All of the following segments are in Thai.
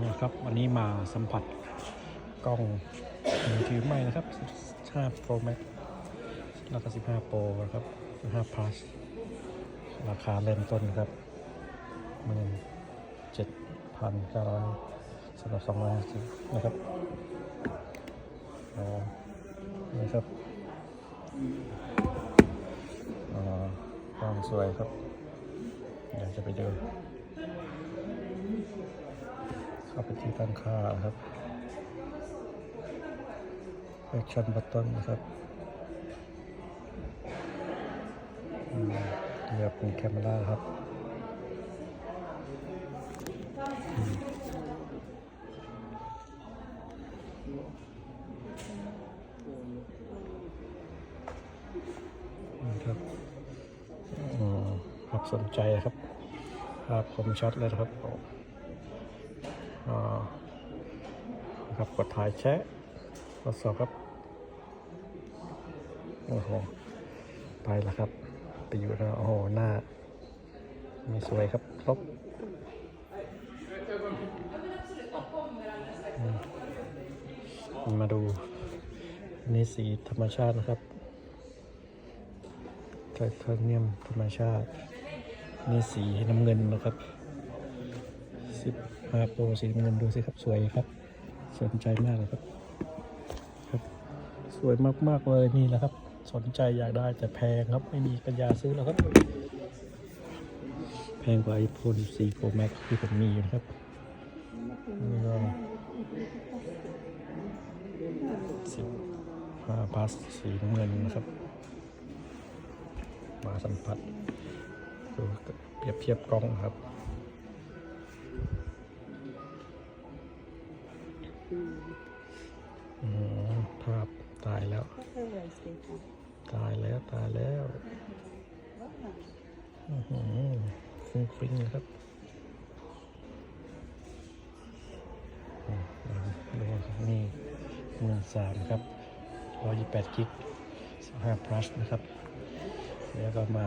นะครับวันนี้มาสัมผัสกล้องมือถือใหม่นะครับ 15 Pro Max แล้วก็ 15 Pro นะครับ 15 Plus ราคาเริ่มต้นครับ17,900สำหรับ250นะครับอ๋อนี่ครับอ๋อกล้องสวยครับ เดี๋ยวจะไปดู เข้าไปที่ตั้งค่านะครับ Action Button นะครับอืมเลือกเป็นแคมราครับนี่ครับอืมครับสนใจครับภาพคมชัดเลยครับ ครับกดถ่ายแชะทดสอบครับโอ้โหไปแล้วครับ ไปอยู่แล้วโอ้โหหน้ามีสวยครับครบมาดูนนี่สีธรรมชาตินะครับไทเทเนียมธรรมชาตินี่สีน้ำเงินนะครับสิบมาโปรสีน้ำเงินดูสิครับ สวยครับ สนใจมากเลยครับครับ สวยมากๆเลยนี่แหละครับ สนใจอยากได้แต่แพงครับ ไม่มีปัญญาซื้อแล้วครับ แพงกว่า iPhone 14 Pro Max ที่ผมมีอยู่นะครับนี่ก็สิบห้าพลัสสีน้ำเงินนะครับ มาสัมผัสดูเปรียบเทียบกล้องครับ ภาพตายแล้ว ตายแล้วตายแล้วฟุ้งฟิ้งเลยครับดูนี่หมื่นสามครับร้อยยี่แปดกิกสิบห้า plus นะครับ แล้วก็มา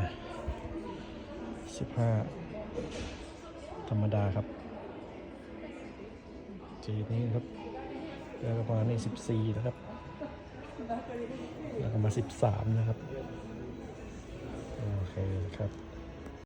สิบห้าธรรมดาครับจีนี้ครับ แล้วก็มานี่สิบสี่นะครับ แล้วก็มาสิบสามนะครับ โอเคครับ